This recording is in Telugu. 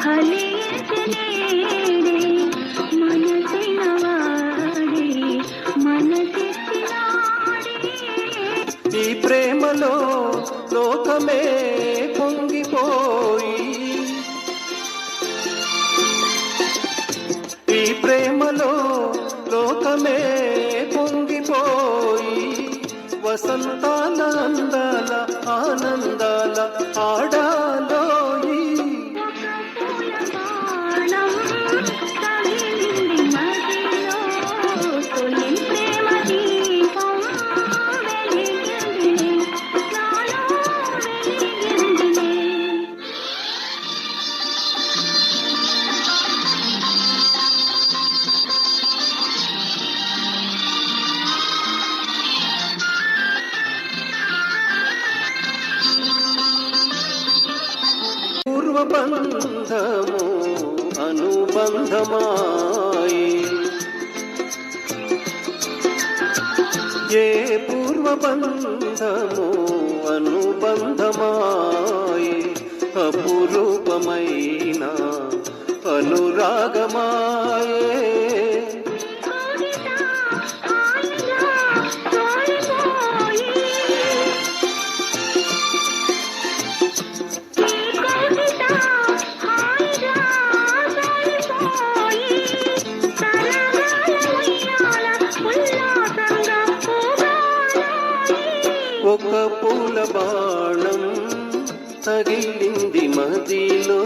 ఈ ప్రేమలో లోకమే పొంగిపోయి. ఈ ప్రేమలో లోకమే పొంగిపోయి. వసంతానందాల ఆనందాల ఆడా బంధము అనుబంధమాయి. ఏ పూర్వబంధము అనుబంధమాయి. అపురూపమైన అనురాగమాయే. ఒక పూల బాణం తగిలింది మదిలో.